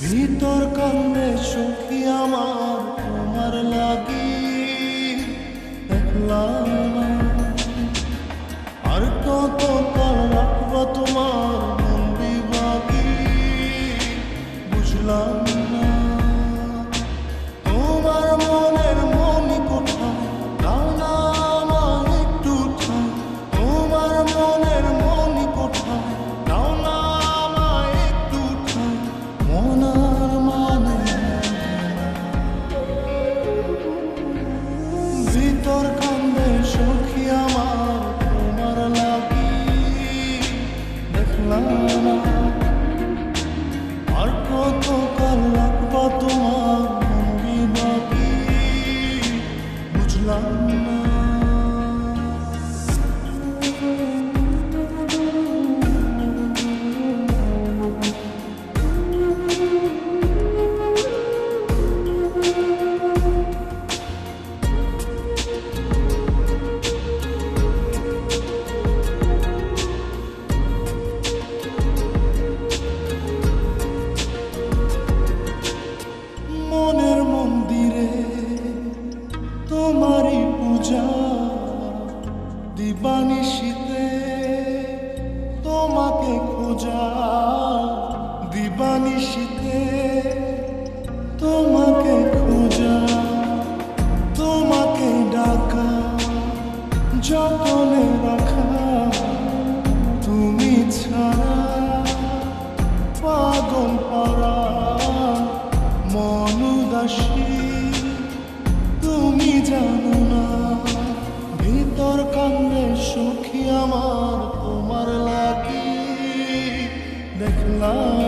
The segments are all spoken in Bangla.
ভিতর কান্দে সুখী আমার তোমার লাগি। একলা আর কত কাল রাখব তোমার love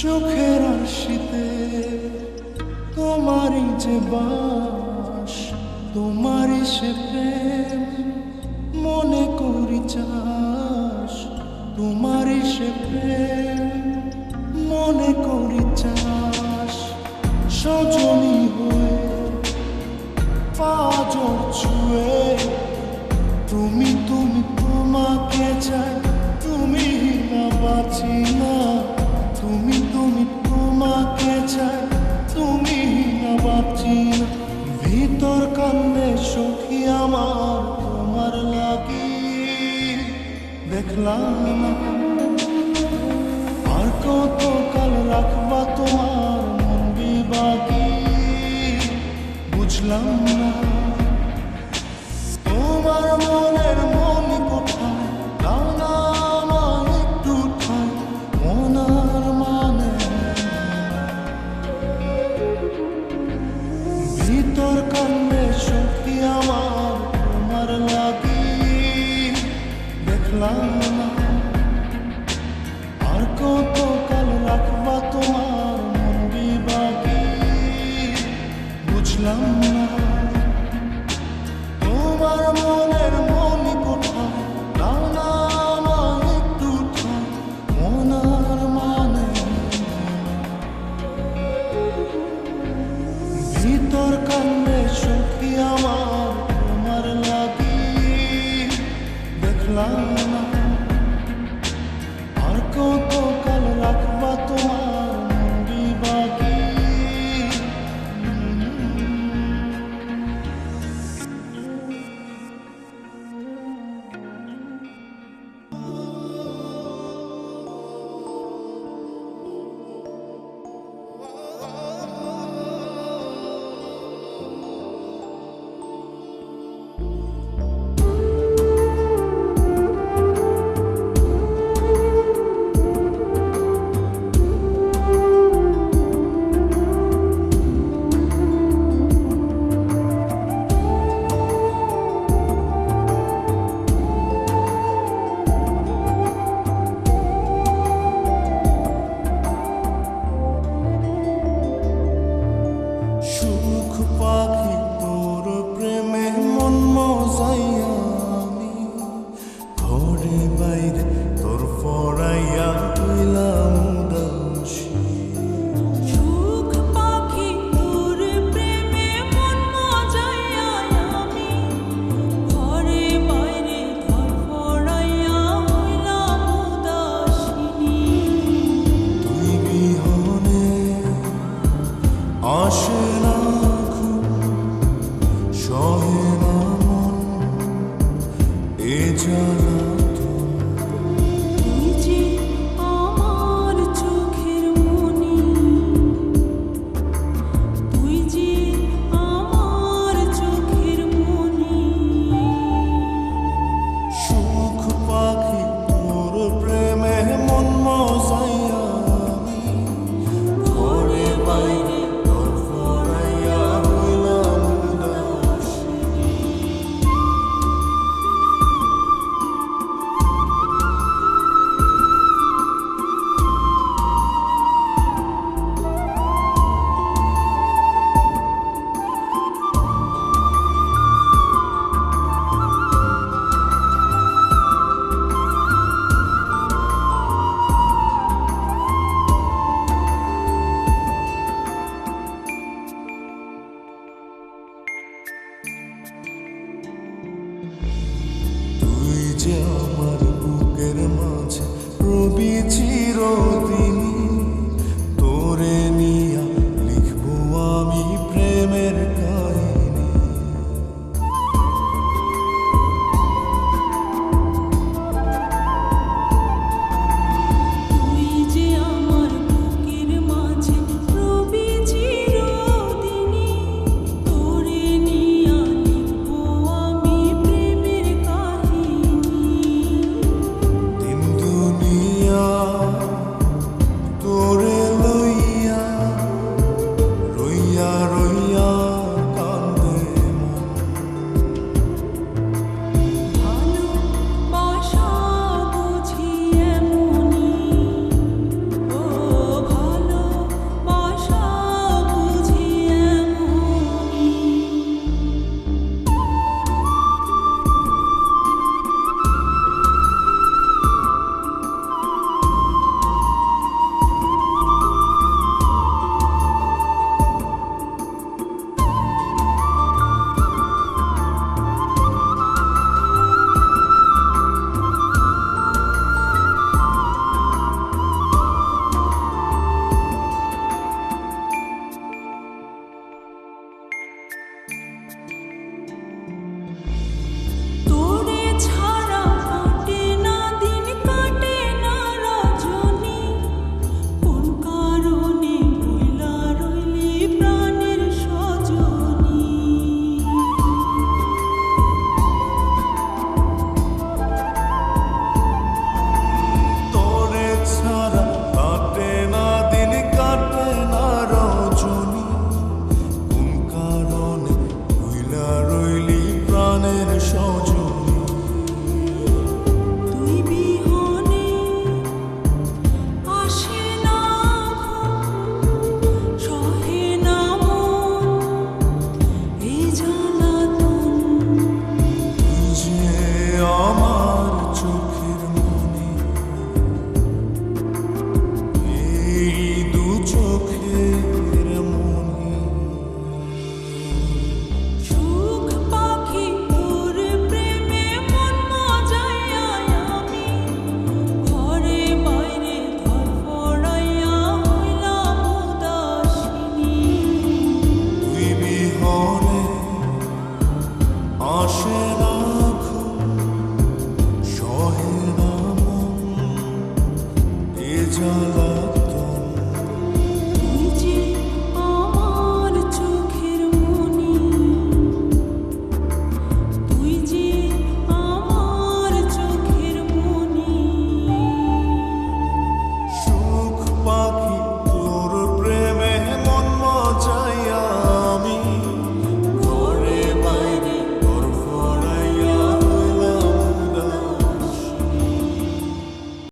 চোখের আশিতে তোমারই যে বাস তোমারই সে প্রেম মনে করি চাস তোমারই সে প্রেম মনে করি চাস। সজনী হয়ে পাজর ছুয়ে তুমি তুমি তোমাকে চাই। দেখলাম আর কত কাল রাখবা তোমার মন বিবাকি বুঝলাম না। তোমার মনের মনে Which love? যে আমার বুকের মাঝে রবি চির